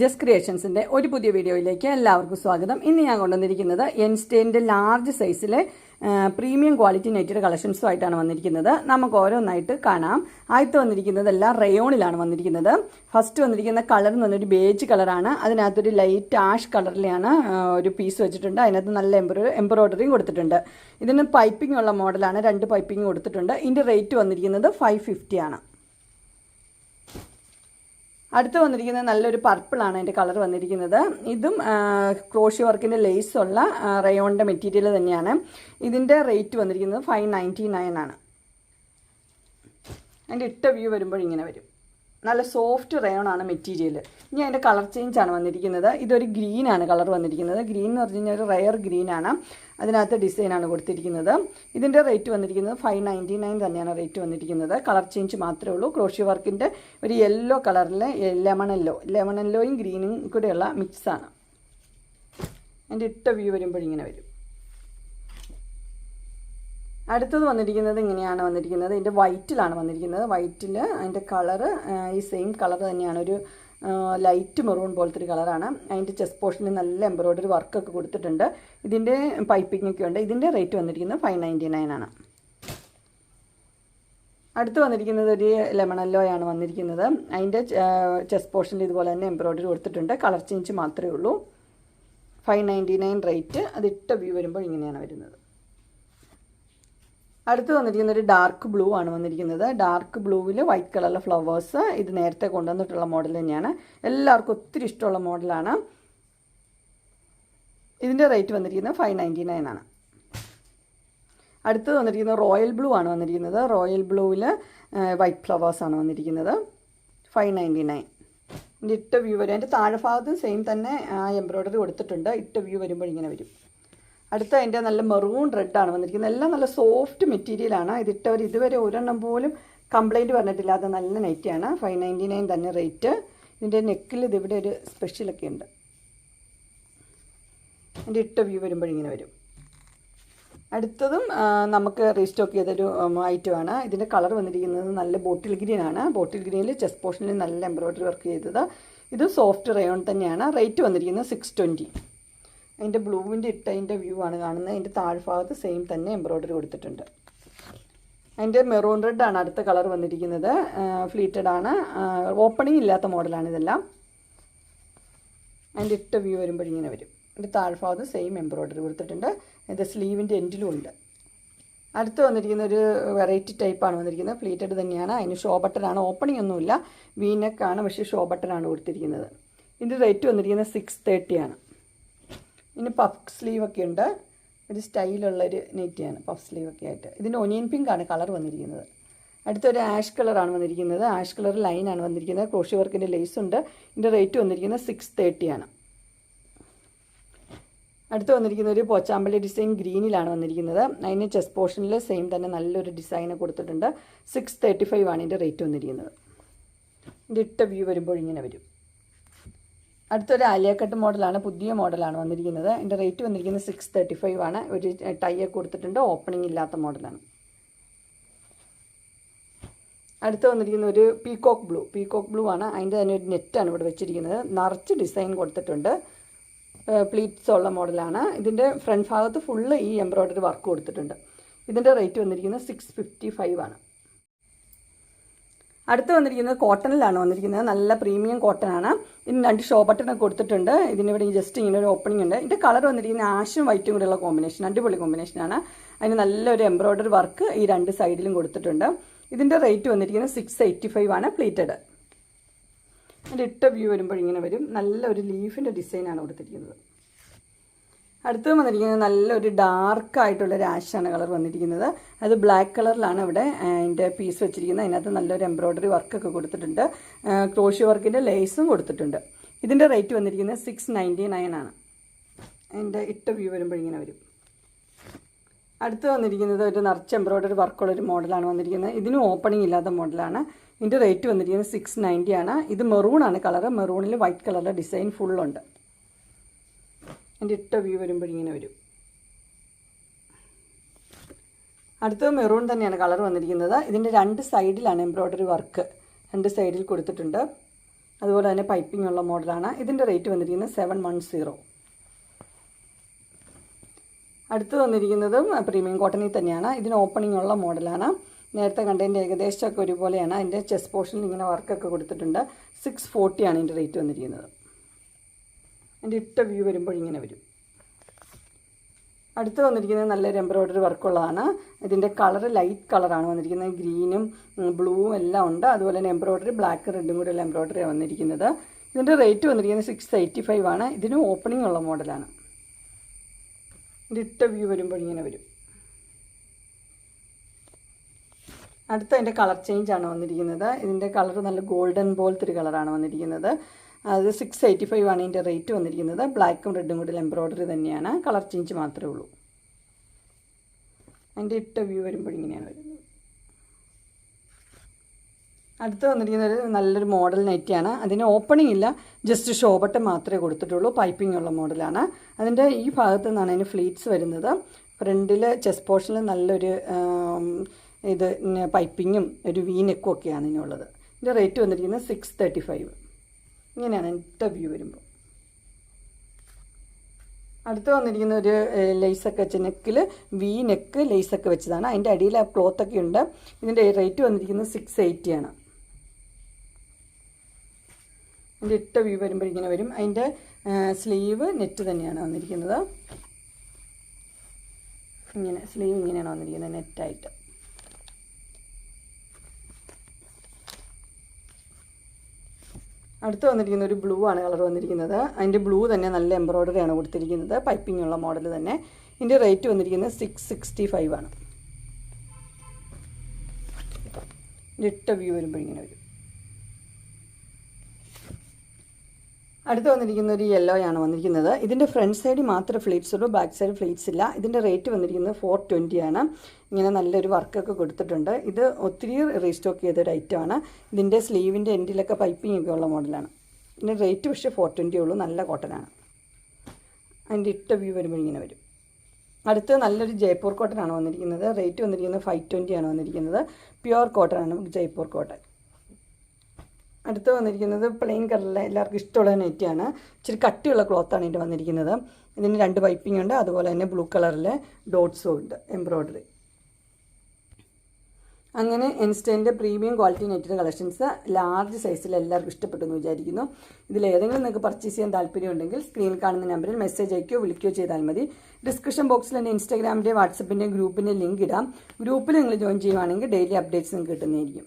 ജസ് ക്രിയേഷൻസിന്റെ ഒരു പുതിയ വീഡിയോയിലേക്ക് എല്ലാവർക്കും സ്വാഗതം. ഇന്ന് ഞാൻ കൊണ്ടുവന്നിരിക്കുന്നത് എൻസ്റ്റേന്റെ ലാർജ് സൈസിലെ പ്രീമിയം ക്വാളിറ്റി നെറ്റിയുടെ കളക്ഷൻസുമായിട്ടാണ് വന്നിരിക്കുന്നത്. നമുക്ക് ഓരോന്നായിട്ട് കാണാം. ആദ്യത്തെ വന്നിരിക്കുന്നത് എല്ലാം റയോണിലാണ് വന്നിരിക്കുന്നത്. ഫസ്റ്റ് വന്നിരിക്കുന്ന കളർ എന്ന് പറഞ്ഞൊരു ബേജ് കളറാണ് അതിനകത്തൊരു ലൈറ്റ് ആഷ് കളറിലാണ് ഒരു പീസ് വെച്ചിട്ടുണ്ട്. അതിനകത്ത് നല്ല എംബ്രോ എംബ്രോയിഡറിയും കൊടുത്തിട്ടുണ്ട്. ഇതിന് പൈപ്പിംഗ് ഉള്ള മോഡലാണ് രണ്ട് പൈപ്പിംഗ് കൊടുത്തിട്ടുണ്ട്. ഇതിന്റെ റേറ്റ് വന്നിരിക്കുന്നത് ഫൈവ് ആണ്. അടുത്ത് വന്നിരിക്കുന്നത് നല്ലൊരു പർപ്പിളാണ് അതിന്റെ കളർ വന്നിരിക്കുന്നത്. ഇതും ക്രോഷി വർക്കിന്റെ ലേസുള്ള റയോണിന്റെ മെറ്റീരിയൽ തന്നെയാണ്. ഇതിന്റെ റേറ്റ് വന്നിരിക്കുന്നത് ഫൈവ് നയന്റി നയൻ ആണ്. അതിന്റെ ഇട്ട വ്യൂ വരുമ്പോൾ ഇങ്ങനെ വരും. നല്ല സോഫ്റ്റ് റയോൺ ആണ് മെറ്റീരിയൽ ഇനി അതിന്റെ കളർ ചേഞ്ച് ആണ് വന്നിരിക്കുന്നത്. ഇതൊരു ഗ്രീൻ ആണ് കളർ വന്നിരിക്കുന്നത്. ഗ്രീൻ എന്ന് പറഞ്ഞു കഴിഞ്ഞാൽ ഒരു റയർ ഗ്രീൻ ആണ്. അതിനകത്ത് ഡിസൈൻ ആണ് കൊടുത്തിരിക്കുന്നത്. ഇതിന്റെ റേറ്റ് വന്നിരിക്കുന്നത് ഫൈവ് നയന്റി നയൻ തന്നെയാണ് റേറ്റ് വന്നിരിക്കുന്നത്. കളർ ചേഞ്ച് മാത്രമേ ഉള്ളൂ. ക്രോഷി വർക്കിന്റെ ഒരു യെല്ലോ കളറിലെ ലെമൺ എല്ലോ ലെമൺ എല്ലോയും ഗ്രീനും കൂടെയുള്ള മിക്സാണ് അതിന്റെ ഇട്ട വ്യൂ വരുമ്പോഴിങ്ങനെ വരും. അടുത്തത് വന്നിരിക്കുന്നത് ഇങ്ങനെയാണ് വന്നിരിക്കുന്നത്. ഇതിന്റെ വൈറ്റിലാണ് വന്നിരിക്കുന്നത്. വൈറ്റിൽ അതിന്റെ കളറ് ഈ സെയിം കളർ തന്നെയാണ്. ഒരു ലൈറ്റ് മെറൂൺ പോലത്തെ ഒരു കളറാണ് അതിന്റെ ചെസ്റ്റ് പോർഷനിൽ നല്ല എംബ്രോയ്ഡറി വർക്കൊക്കെ കൊടുത്തിട്ടുണ്ട്. ഇതിന്റെ പൈപ്പിംഗ് ഒക്കെ ഉണ്ട്. ഇതിന്റെ റേറ്റ് വന്നിരിക്കുന്നത് ഫൈവ് നയന്റി നയൻ ആണ്. അടുത്ത് വന്നിരിക്കുന്നത് ഒരു ലെമണല്ലോയാണ് വന്നിരിക്കുന്നത്. അതിന്റെ ചെസ്റ്റ് പോർഷനിൽ ഇതുപോലെ തന്നെ എംബ്രോയ്ഡറി കൊടുത്തിട്ടുണ്ട്. കളർ ചേഞ്ച് മാത്രമേ ഉള്ളൂ. ഫൈവ് നയന്റി നയൻ റേറ്റ് അതിട്ട വ്യൂ വരുമ്പോൾ ഇങ്ങനെയാണ് വരുന്നത്. അടുത്ത് വന്നിരിക്കുന്ന ഒരു ഡാർക്ക് ബ്ലൂ ആണ് വന്നിരിക്കുന്നത്. ഡാർക്ക് ബ്ലൂവിൽ വൈറ്റ് കളറിലെ ഫ്ലവേഴ്സ് ഇത് നേരത്തെ കൊണ്ടുവന്നിട്ടുള്ള മോഡൽ തന്നെയാണ്. എല്ലാവർക്കും ഒത്തിരി ഇഷ്ടമുള്ള മോഡലാണ് ഇതിന്റെ റേറ്റ് വന്നിരിക്കുന്നത് ഫൈവ് നയന്റി നയൻ ആണ്. അടുത്തത് വന്നിരിക്കുന്നത് റോയൽ ബ്ലൂ ആണ് വന്നിരിക്കുന്നത്. റോയൽ ബ്ലൂവിൽ വൈറ്റ് ഫ്ലവേഴ്സ് ആണ് വന്നിരിക്കുന്നത്. ഫൈവ് നയന്റി നയൻ ഇട്ട വ്യൂ വരും. അതിന്റെ താഴെ ഭാഗത്തും സെയിം തന്നെ എംബ്രോയ്ഡറി കൊടുത്തിട്ടുണ്ട്. ഇട്ട വ്യൂ വരുമ്പോൾ ഇങ്ങനെ വരും. അടുത്ത അതിന്റെ നല്ല മെറൂൺ റെഡാണ് വന്നിരിക്കുന്നത്. എല്ലാം നല്ല സോഫ്റ്റ് മെറ്റീരിയലാണ് ഇതിട്ടവർ ഇതുവരെ ഒരെണ്ണം പോലും കംപ്ലൈന്റ് പറഞ്ഞിട്ടില്ലാത്ത നല്ല നൈറ്റിയാണ് ഫൈവ് നയന്റി നയൻ തന്നെ റേറ്റ് ഇതിന്റെ നെക്കിൽ ഇതിവിടെ ഒരു സ്പെഷ്യലൊക്കെ ഉണ്ട്. എന്റെ ഇട്ട വ്യൂ വരുമ്പോൾ ഇങ്ങനെ വരും. അടുത്തതും നമുക്ക് റീസ്റ്റോക്ക് ചെയ്തൊരു ഐറ്റമാണ് ഇതിന്റെ കളർ വന്നിരിക്കുന്നത് നല്ല ബോട്ടിൽ ഗ്രീൻ ആണ്. ബോട്ടിൽ ഗ്രീനിൽ ചെസ്റ്റ് പോർഷനിൽ നല്ല എംബ്രോയ്ഡറി വർക്ക് ചെയ്തത്. ഇത് സോഫ്റ്റ് റയോൺ തന്നെയാണ്. റേറ്റ് വന്നിരിക്കുന്നത് സിക്സ് ട്വന്റി അതിന്റെ ബ്ലൂവിന്റെ ഇട്ടതിന്റെ വ്യൂ ആണ് കാണുന്നത്. അതിന്റെ താഴ്ഭാഗത്ത് സെയിം തന്നെ എംബ്രോയ്ഡറി കൊടുത്തിട്ടുണ്ട്. അതിന്റെ മെറൂൺ റെഡ് ആണ് അടുത്ത കളർ വന്നിരിക്കുന്നത്. ഫ്ലീറ്റഡ് ആണ്. ഓപ്പണിംഗ് ഇല്ലാത്ത മോഡലാണ് ഇതെല്ലാം. അതിന്റെ ഇട്ട വ്യൂ വരുമ്പോൾ ഇങ്ങനെ വരും. അതിന്റെ താഴ്ഭാഗത്ത് സെയിം എംബ്രോയ്ഡറി കൊടുത്തിട്ടുണ്ട്. ഇത് സ്ലീവിന്റെ എൻഡിലും ഉണ്ട്. അടുത്ത് വന്നിരിക്കുന്ന ഒരു വെറൈറ്റി ടൈപ്പാണ് വന്നിരിക്കുന്നത്. ഫ്ലീറ്റഡ് തന്നെയാണ്. അതിന് ഷോ ബട്ടനാണ് ഓപ്പണിംഗ് ഒന്നുമില്ല വീനെക്കാണ് പക്ഷേ ഷോ ബട്ടനാണ് കൊടുത്തിരിക്കുന്നത്. ഇതിന്റെ റേറ്റ് വന്നിരിക്കുന്നത് സിക്സ് തേർട്ടിയാണ് ഇനി പഫ് സ്ലീവൊക്കെ ഉണ്ട്. ഒരു സ്റ്റൈലുള്ളൊരു നെറ്റിയാണ് പഫ് സ്ലീവൊക്കെ ആയിട്ട്. ഇതിന്റെ ഒനിയൻ പിങ്കാണ് കളർ വന്നിരിക്കുന്നത്. അടുത്തൊരു ആഷ് കളറാണ് വന്നിരിക്കുന്നത്. ആഷ് കളർ ലൈനാണ് വന്നിരിക്കുന്നത്. ക്രോഷി വർക്കിന്റെ ലേസ് ഉണ്ട്. ഇതിന്റെ റേറ്റ് വന്നിരിക്കുന്നത് സിക്സ് തേർട്ടിയാണ് അടുത്ത് വന്നിരിക്കുന്ന ഒരു പോച്ചാമ്പള്ളി ഡിസൈൻ ഗ്രീനിലാണ് വന്നിരിക്കുന്നത്. അതിന് ചെസ്റ്റ് പോർഷനിൽ സെയിം തന്നെ നല്ലൊരു ഡിസൈൻ കൊടുത്തിട്ടുണ്ട്. സിക്സ് തേർട്ടി ഫൈവ് ആണ് ഇതിന്റെ റേറ്റ് വന്നിരിക്കുന്നത്. ഇട്ട വ്യൂ വരുമ്പോൾ ഇങ്ങനെ വരും. അടുത്തൊരു ആലിയക്കട്ട് മോഡലാണ് പുതിയ മോഡലാണ് വന്നിരിക്കുന്നത്. അതിന്റെ റേറ്റ് വന്നിരിക്കുന്നത് സിക്സ് തേർട്ടി ഫൈവ് ആണ്. ഒരു ടൈയൊക്കെ കൊടുത്തിട്ടുണ്ട്. ഓപ്പണിംഗ് ഇല്ലാത്ത മോഡലാണ്. അടുത്ത് വന്നിരിക്കുന്ന ഒരു പീകോക്ക് ബ്ലൂ പീകോക്ക് ബ്ലൂ ആണ്. അതിന്റെ തന്നെ ഒരു നെറ്റാണ് ഇവിടെ വെച്ചിരിക്കുന്നത്. നിറച്ച് ഡിസൈൻ കൊടുത്തിട്ടുണ്ട്. പ്ലീറ്റ്സ് ഉള്ള മോഡലാണ്. ഇതിന്റെ ഫ്രണ്ട് ഭാഗത്ത് ഫുള്ള് ഈ എംബ്രോയ്ഡറി വർക്ക് കൊടുത്തിട്ടുണ്ട്. ഇതിന്റെ റേറ്റ് വന്നിരിക്കുന്നത് സിക്സ് ഫിഫ്റ്റി ഫൈവ് ആണ്. അടുത്ത് വന്നിരിക്കുന്നത് കോട്ടണിലാണ് വന്നിരിക്കുന്നത്. നല്ല പ്രീമിയം കോട്ടൺ ആണ്. ഇതിന് രണ്ട് ഷോ ബട്ടണൊക്കെ കൊടുത്തിട്ടുണ്ട്. ഇതിനിവിടെ ജസ്റ്റ് ഇങ്ങനെ ഒരു ഓപ്പണിംഗ് ഉണ്ട്. ഇതിന്റെ കളർ വന്നിരിക്കുന്നത് ആഷും വൈറ്റും കൂടെയുള്ള കോമ്പിനേഷൻ അടിപൊളി കോമ്പിനേഷനാണ് അതിന് നല്ലൊരു എംബ്രോയ്ഡറി വർക്ക് ഈ രണ്ട് സൈഡിലും കൊടുത്തിട്ടുണ്ട്. ഇതിന്റെ റേറ്റ് വന്നിരിക്കുന്നത് സിക്സ് എയ്റ്റി ഫൈവ് ആണ് പ്ലീറ്റഡ് അതിന്റെ ഇട്ട വ്യൂ വരുമ്പോൾ ഇങ്ങനെ വരും. നല്ലൊരു ലീഫിന്റെ ഡിസൈനാണ് കൊടുത്തിരിക്കുന്നത്. അടുത്ത് വന്നിരിക്കുന്നത് നല്ലൊരു ഡാർക്ക് ആയിട്ടുള്ള ആഷാണ് കളർ വന്നിരിക്കുന്നത്. അത് ബ്ലാക്ക് കളറിലാണ് ഇവിടെ അതിന്റെ പീസ് വെച്ചിരിക്കുന്നത്. അതിനകത്ത് നല്ലൊരു എംബ്രോയ്ഡറി വർക്കൊക്കെ കൊടുത്തിട്ടുണ്ട്. ക്രോഷി വർക്കിന്റെ ലേസും കൊടുത്തിട്ടുണ്ട്. ഇതിന്റെ റേറ്റ് വന്നിരിക്കുന്നത് സിക്സ് നയന്റി നയൻ ആണ്. അതിന്റെ ഇട്ട വ്യൂ വരുമ്പോൾ ഇങ്ങനെ വരും. അടുത്ത് വന്നിരിക്കുന്നത് ഒരു നിറച്ച് എംബ്രോയ്ഡറി വർക്കുള്ള ഒരു മോഡലാണ് വന്നിരിക്കുന്നത്. ഇതിന് ഓപ്പണിംഗ് ഇല്ലാത്ത മോഡലാണ് ഇതിന്റെ റേറ്റ് വന്നിരിക്കുന്നത് സിക്സ് നയന്റി ആണ്. ഇത് മെറൂൺ ആണ് കളർ മെറൂണിൽ വൈറ്റ് കളറിന്റെ ഡിസൈൻ ഫുള്ളുണ്ട് അതിന്റെ ഇട്ട വ്യൂ വരുമ്പോൾ ഇങ്ങനെ വരും. അടുത്തത് മെറൂൺ തന്നെയാണ് കളർ വന്നിരിക്കുന്നത്. ഇതിന്റെ രണ്ട് സൈഡിലാണ് എംബ്രോയ്ഡറി വർക്ക് രണ്ട് സൈഡിൽ കൊടുത്തിട്ടുണ്ട്. അതുപോലെ തന്നെ പൈപ്പിംഗ് ഉള്ള മോഡലാണ് ഇതിന്റെ റേറ്റ് വന്നിരിക്കുന്നത് സെവൻ വൺ സീറോ അടുത്ത് വന്നിരിക്കുന്നതും പ്രീമിയം കോട്ടണിൽ തന്നെയാണ്. ഇതിന് ഓപ്പണിംഗ് ഉള്ള മോഡലാണ് നേരത്തെ കണ്ടതിന്റെ ഏകദേശമൊക്കെ ഒരുപോലെയാണ്. അതിന്റെ ചെസ് പോർഷനിൽ ഇങ്ങനെ വർക്കൊക്കെ കൊടുത്തിട്ടുണ്ട്. സിക്സ് ഫോർട്ടിയാണ് ഇതിന്റെ റേറ്റ് വന്നിരിക്കുന്നത്. അതിന്റെ ഇട്ട വ്യൂ വരുമ്പോൾ ഇങ്ങനെ വരും. അടുത്ത് വന്നിരിക്കുന്നത് നല്ലൊരു എംബ്രോയ്ഡറി വർക്കുള്ളതാണ് ഇതിന്റെ കളർ ലൈറ്റ് കളറാണ് വന്നിരിക്കുന്നത്. ഗ്രീനും ബ്ലൂവും എല്ലാം ഉണ്ട്. അതുപോലെ തന്നെ എംബ്രോയ്ഡറി ബ്ലാക്ക് റെഡും കൂടെയുള്ള എംബ്രോയ്ഡറി വന്നിരിക്കുന്നത്. ഇതിന്റെ റേറ്റ് വന്നിരിക്കുന്നത് സിക്സ് എയ്റ്റി ഫൈവ് ആണ്. ഇതിന് ഓപ്പണിംഗ് ഉള്ള മോഡലാണ് ഇട്ട വ്യൂ വരുമ്പോൾ ഇങ്ങനെ വരും. അടുത്ത അതിന്റെ കളർ ചേഞ്ച് ആണ് വന്നിരിക്കുന്നത്. ഇതിന്റെ കളർ നല്ല ഗോൾഡൻ പോലത്തെ ഒരു കളറാണ് വന്നിരിക്കുന്നത്. അത് സിക്സ് എയ്റ്റി ഫൈവ് ആണ് ഇതിന്റെ റേറ്റ് വന്നിരിക്കുന്നത്. ബ്ലാക്കും റെഡും കൂടി എംബ്രോയ്ഡറി തന്നെയാണ്. കളർ ചേഞ്ച് മാത്രമേ ഉള്ളൂ. അതിന്റെ ഇട്ട വ്യൂ വരുമ്പോൾ ഇങ്ങനെയാണ് വരുന്നത്. അടുത്ത് വന്നിരിക്കുന്നത് ഒരു നല്ലൊരു മോഡൽ നെറ്റിയാണ് അതിന് ഓപ്പണിംഗ് ഇല്ല ജസ്റ്റ് ഷോ ബട്ടൺ മാത്രമേ കൊടുത്തിട്ടുള്ളൂ. പൈപ്പിംഗ് ഉള്ള മോഡലാണ് അതിന്റെ ഈ ഭാഗത്ത് നിന്നാണ് അതിന് ഫ്ലീറ്റ്സ് വരുന്നത്. ഫ്രണ്ടിൽ ചെസ്റ്റ് പോർഷനിൽ നല്ലൊരു ഇത് പൈപ്പിങ്ങും ഒരു വീനെക്കും ഒക്കെയാണ് ഇതിനുള്ളത്. ഇതിന്റെ റേറ്റ് വന്നിരിക്കുന്നത് സിക്സ് തേർട്ടി ഫൈവ് ഇങ്ങനെയാണ് എന്റെ വ്യൂ വരുമ്പോൾ. അടുത്ത് വന്നിരിക്കുന്ന ഒരു ലേസൊക്കെ വെച്ച നെക്കിൽ വി നെക്ക് ലേസൊക്കെ വെച്ചതാണ്. അതിന്റെ അടിയിൽ ആ ക്ലോത്തൊക്കെ ഉണ്ട്. ഇതിന്റെ റേറ്റ് വന്നിരിക്കുന്നത് സിക്സ് എയ്റ്റിയാണ് അതിന്റെ ഇട്ട വ്യൂ വരുമ്പോൾ ഇങ്ങനെ വരും. അതിന്റെ സ്ലീവ് നെറ്റ് തന്നെയാണ് വന്നിരിക്കുന്നത്. ഇങ്ങനെ സ്ലീവ് ഇങ്ങനെയാണ് വന്നിരിക്കുന്നത് നെറ്റായിട്ട് അടുത്ത് വന്നിരിക്കുന്ന ഒരു ബ്ലൂ ആണ് കളർ വന്നിരിക്കുന്നത്. അതിന്റെ ബ്ലൂ തന്നെ നല്ല എംബ്രോയ്ഡറി ആണ് കൊടുത്തിരിക്കുന്നത്. പൈപ്പിംഗ് ഉള്ള മോഡൽ തന്നെ. ഇതിന്റെ റേറ്റ് വന്നിരിക്കുന്നത് സിക്സ് സിക്സ്റ്റി ഫൈവ് ആണ്. ഇട്ട വ്യൂ വരുമ്പോൾ ഇങ്ങനെ വരും. അടുത്ത് വന്നിരിക്കുന്ന ഒരു യെല്ലോ ആണ് വന്നിരിക്കുന്നത്. ഇതിന്റെ ഫ്രണ്ട് സൈഡ് മാത്രമേ ഫ്ലീറ്റ്സ് ഉള്ളൂ ബാക്ക് സൈഡ് ഫ്ലീറ്റ്സ് ഇല്ല. ഇതിന്റെ റേറ്റ് വന്നിരിക്കുന്നത് ഫോർ ട്വന്റി ആണ്. ഇങ്ങനെ നല്ലൊരു വർക്കൊക്കെ കൊടുത്തിട്ടുണ്ട്. ഇത് ഒത്തിരി റീസ്റ്റോക്ക് ചെയ്തൊരു ഐറ്റമാണ് ഇതിന്റെ സ്ലീവിന്റെ എൻഡിലൊക്കെ പൈപ്പിംഗ് ഒക്കെ ഉള്ള മോഡലാണ് ഇതിന്റെ റേറ്റ് പക്ഷേ ഫോർ ട്വന്റി ഉള്ളൂ. നല്ല കോട്ടനാണ് അതിന്റെ ഇട്ട വ്യൂ വരുമ്പോൾ ഇങ്ങനെ വരും. അടുത്ത് നല്ലൊരു ജയ്പൂർ കോട്ടനാണ് വന്നിരിക്കുന്നത്. റേറ്റ് വന്നിരിക്കുന്നത് ഫൈവ് ട്വന്റി ആണ് വന്നിരിക്കുന്നത്. പ്യുവർ കോട്ടനാണ് ജയ്പൂർ കോട്ടൺ അടുത്ത് വന്നിരിക്കുന്നത് പ്ലെയിൻ കളറിലെ എല്ലാവർക്കും ഇഷ്ടമുള്ള നെറ്റാണ് ഇച്ചിരി കട്ടിയുള്ള ക്ലോത്താണ് ഇതിന്റെ വന്നിരിക്കുന്നത്. ഇതിന് രണ്ട് പൈപ്പിംഗ് ഉണ്ട് അതുപോലെ തന്നെ ബ്ലൂ കളറിലെ ഡോട്ട്സും ഉണ്ട് എംബ്രോയ്ഡറി അങ്ങനെ എൻസ്റ്റൈന്റെ പ്രീമിയം ക്വാളിറ്റി നെറ്റിന്റെ കളക്ഷൻസ് ലാർജ് സൈസിൽ എല്ലാവർക്കും ഇഷ്ടപ്പെട്ടു എന്ന് വിചാരിക്കുന്നു. ഇതിൽ ഏതെങ്കിലും നിങ്ങൾക്ക് പർച്ചേസ് ചെയ്യാൻ താല്പര്യമുണ്ടെങ്കിൽ സ്ക്രീനിൽ കാണുന്ന നമ്പറിൽ മെസ്സേജ് അയക്കുകയോ വിളിക്കുകയോ ചെയ്താൽ മതി. ഡിസ്ക്രിപ്ഷൻ ബോക്സിൽ എന്റെ ഇൻസ്റ്റാഗ്രാമിന്റെ വാട്സപ്പിന്റെയും ഗ്രൂപ്പിന്റെ ലിങ്ക് ഇടാം. ഗ്രൂപ്പിൽ നിങ്ങൾ ജോയിൻ ചെയ്യുവാണെങ്കിൽ ഡെയിലി അപ്ഡേറ്റ്സ് നിങ്ങൾക്ക് കിട്ടുന്നതായിരിക്കും.